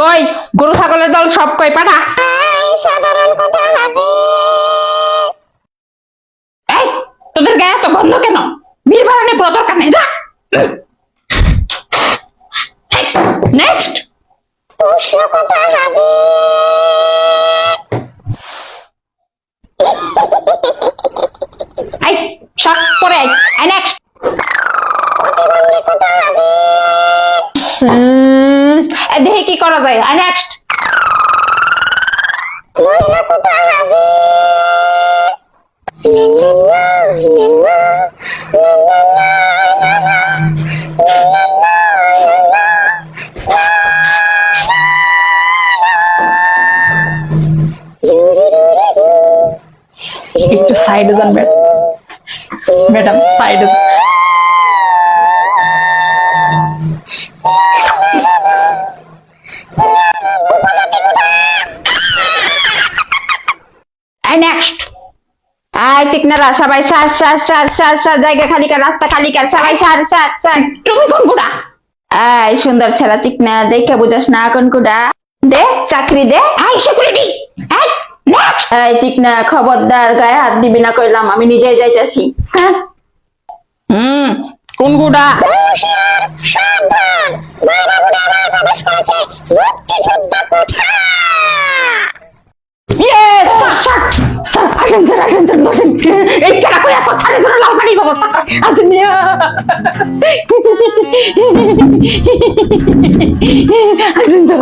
কই গরু ছাগলের দল সব কই পাঠা। সাধারণ কোটা হাজির এই তোদের গায়ে এত গন্ধ কেন? বিয়ে বাড়ানি পুরো দরকার নেই যা। নেক্সট এই শাক পরে আই নেক্সট প্রতিবন্ধী কোটা হাজির দেখি কি করা যায় আর নেক্সট মহিলা কোটা একটু সাইডে যান ম্যাডাম সাইডে নেক্সট আয় চিকনারা সবাই সার সার সার সার সার জায়গা খালি কর রাস্তা খালি কর সবাই সার সার সার। তুমি কোন কুড়া? আয় সুন্দর ছেলা চিকনা দেখে বুঝাস না কোন কুড়া। দে চাকরি দে। I security. আয় নেক্সট এই চিকনা খবরদার গায়ে হাত দিবি না কইলাম আমি নিজেই যাইতাছি। হ্যাঁ। হুম কোন গুড়া আসেন স্যার আসেন স্যার বসেন এই কেনা কই আছো ছাড়ে জন্য লাল পানি বাবা আসেন আসেন স্যার